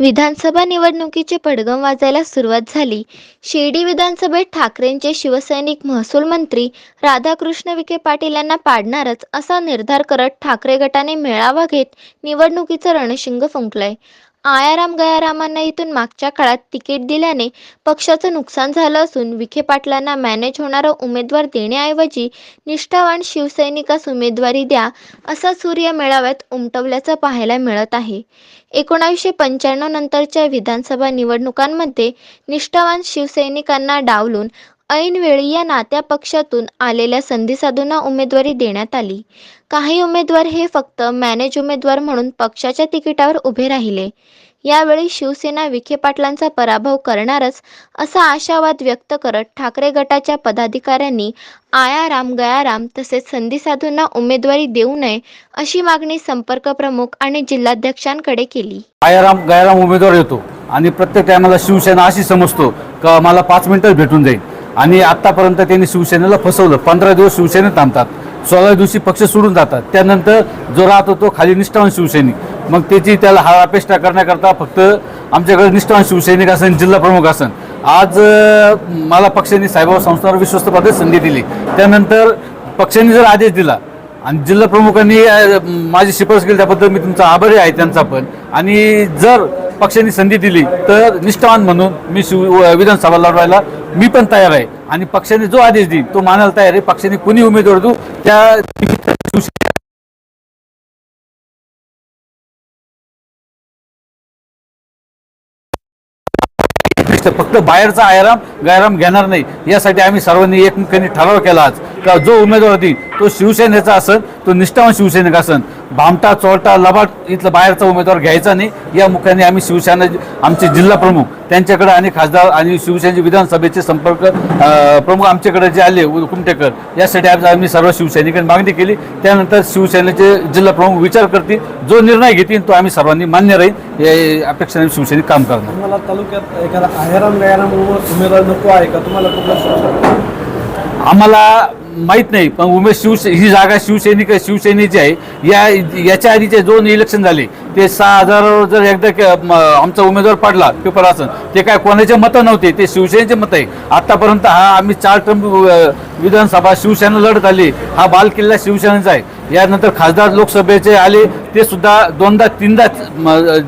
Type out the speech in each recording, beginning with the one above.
विधानसभा निवडणुकीचे पडगम वाजायला सुरुवात झाली. शिर्डी विधानसभेत ठाकरेंचे शिवसैनिक महसूल मंत्री राधाकृष्ण विखे पाटील यांना पाडणारच असा निर्धार करत ठाकरे गटाने मेळावा घेत निवडणुकीचं रणशिंग फुंकलंय. आयाराम गयारामांना इथून मागच्या काळात तिकीट दिल्याने पक्षाचं नुकसान झालं असून विखे पाटलांना मॅनेज होणारा उमेदवार देण्याऐवजी निष्ठावान शिवसैनिकास उमेदवारी द्या असा सूर्य मेळाव्यात उमटवल्याचं पाहायला मिळत आहे. एकोणावीसशे पंच्याण्णव नंतरच्या विधानसभा निवडणुकांमध्ये निष्ठावान शिवसैनिकांना डावलून ऐनवेळी या नात्या पक्षातून आलेल्या संधीसाधूंना उमेदवारी देण्यात आली. काही उमेदवार हे फक्त मॅनेज उमेदवार म्हणून पक्षाच्या तिकिटावर उभे राहिले. यावेळी शिवसेना विखे पाटलांचा पराभव करणारच असा आशावाद व्यक्त करत ठाकरे गटाच्या पदाधिकाऱ्यांनी आयाराम गयाराम तसेच संधीसाधूंना उमेदवारी देऊ नये अशी मागणी संपर्क प्रमुख आणि जिल्हाध्यक्षांकडे केली. आयाराम गायराम उमेदवार येतो आणि प्रत्येक टायमाला शिवसेना अशी समजतो का मला पाच मिनिटात भेटून जाईल. आणि आतापर्यंत त्यांनी शिवसेनेला फसवलं. पंधरा दिवस शिवसेनेत थांबतात. सोळा दिवशी पक्ष सोडून जातात. त्यानंतर जो राहतो तो खाली निष्ठावान शिवसैनिक. मग त्याची त्याला हा अपेक्षा करण्याकरता फक्त आमच्याकडे निष्ठावान शिवसैनिक असेल जिल्हा प्रमुख असेल आज मला पक्षाने साईबाबा संस्थावर विश्वस्तपदे संधी दिली. त्यानंतर पक्षाने जर आदेश दिला आणि जिल्हा प्रमुखांनी माझी शिफारस केली त्याबद्दल मी तुमचा आभारी आहे त्यांचा पण. आणि जर पक्षाने संधी दिली तर निष्ठावान म्हणून मी विधानसभा लढवायला मी पण तयार आहे. आणि पक्षाने जो आदेश देईल तो मानायला तयार आहे. पक्षाने कुणी उमेदवार देऊ त्या शिवसेना फक्त बाहेरचा आयराम गायराम घेणार नाही. यासाठी आम्ही सर्वांनी एकमुखाने ठराव केला आज. का जो उमेदवार होती तो शिवसेनेचा असेल तो निष्ठावान शिवसैनिक असेल भामटा चोरटा लबाड इथला बाहेरचा उमेदवार घ्यायचा नाही. या मुखाने आम्ही शिवसेना आमचे जिल्हा प्रमुख त्यांच्याकडे आणि खासदार आणि शिवसेनेचे विधानसभेचे संपर्क प्रमुख आमच्याकडे जे आले कुमटेकर यासाठी आज आम्ही सर्व शिवसैनिकांनी मागणी केली. त्यानंतर शिवसेनेचे जिल्हा प्रमुख विचार करतील. जो निर्णय घेतील तो आम्ही सर्वांनी मान्य राहील. या अपेक्षेने शिवसैनिक काम करणार. तुम्हाला तालुक्यात एखादा आयाराम गयाराम उमेदवार नको आहे का? तुम्हाला कुठला आम्हाला माहीत नाही पण उमेश शिवसे ही जागा शिवसैनिक शिवसेनेची आहे. या याच्या आधीचे दोन इलेक्शन झाले. ते सहा हजारावर जर एकदा आमचा उमेदवार पडला पेपर असन ते काय कोणाचे मतं नव्हते ते शिवसेनेचे मत आहे. आतापर्यंत हा आम्ही चार टर्म विधानसभा शिवसेना लढत आली. हा बाल किल्ला शिवसेनेचा आहे. यानंतर खासदार लोकसभेचे आले ते सुद्धा दोनदा तीनदा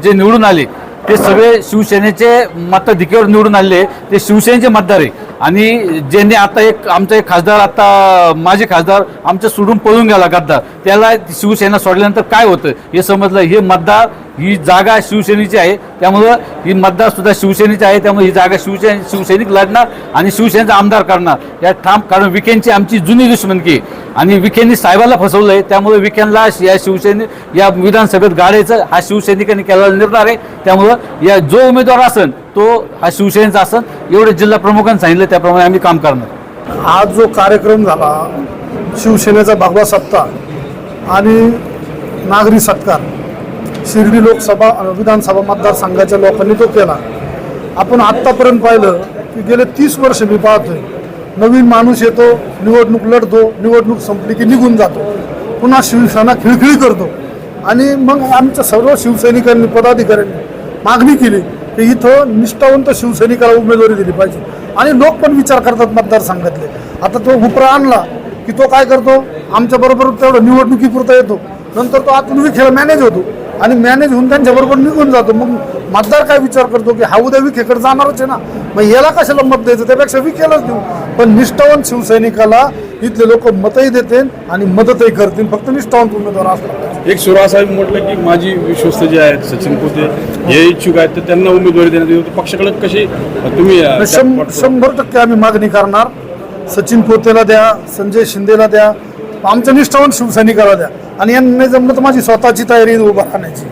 जे निवडून आले ते सगळे शिवसेनेचे मताधिकेवर निवडून आले. ते शिवसेनेचे मतदार आहे. आणि ज्यांनी आता एक आमचा एक खासदार आता माझे खासदार आमच्या सोडून पळून गेला गद्दार त्याला शिवसेना सोडल्यानंतर काय होतं? हे समजलं. हे मतदार ही जागा शिवसेनेची आहे. त्यामुळं ही मतदारसुद्धा शिवसेनेची आहे. त्यामुळे ही जागा शिवसे शिवसैनिक लढणार आणि शिवसेनेचा आमदार करणार. या ठाम कारण विखेंची आमची जुनी दुश्मनकी आहे. आणि विखेंनी साहेबाला फसवलं आहे त्यामुळे विखेंना या शिवसेने या विधानसभेत गाडायचं हा शिवसैनिकांनी केलेला निर्धार आहे. त्यामुळं या जो उमेदवार असेल तो हा शिवसेनेचा असं एवढे जिल्हा प्रमुखांनी सांगितलं त्याप्रमाणे आम्ही काम करणार. आज जो कार्यक्रम झाला शिवसेनेचा भगवा सत्ता आणि नागरी सत्कार शिर्डी लोकसभा विधानसभा मतदारसंघाच्या लोकांनी तो केला. आपण आत्तापर्यंत पाहिलं की गेले तीस वर्ष मी पाहतोय नवीन माणूस येतो निवडणूक लढतो निवडणूक संपली की निघून जातो. पुन्हा शिवसेना खिळखिळी करतो. आणि मग आमच्या सर्व शिवसैनिकांनी पदाधिकाऱ्यांनी मागणी केली की इथं निष्ठावंत शिवसैनिकाला उमेदवारी दिली पाहिजे. आणि लोक पण विचार करतात मतदारसंघातले आता तो उपरा आणला की तो काय करतो? आमच्या बरोबर तेवढं निवडणुकीपुरता येतो. नंतर तो आतून विखेला मॅनेज होतो. आणि मॅनेज होऊन त्यांच्याबरोबर निघून जातो. मग मतदार काय विचार करतो की हा उद्या विखेकडे जाणारच आहे ना? मग याला कशाला मत द्यायचं? त्यापेक्षा विखेलाच देऊ. पण निष्ठावंत शिवसैनिकाला इथले लोक मतही देतील आणि मदतही करतील. फक्त निष्ठावंत उमेदवार असतात एक सुरा साहेब म्हटलं की माझी विश्वस्त जे आहेत सचिन पोते हे इच्छुक आहेत तर त्यांना उमेदवारी देण्यात तर पक्षाकडे कशी तुम्ही शंभर टक्के आम्ही मागणी करणार. सचिन पोतेला द्या संजय शिंदेला द्या आमच्या निष्ठावंत शिवसैनिकाला द्या. आणि यांना जमलं तर माझी स्वतःची तयारी उभा राहण्याची.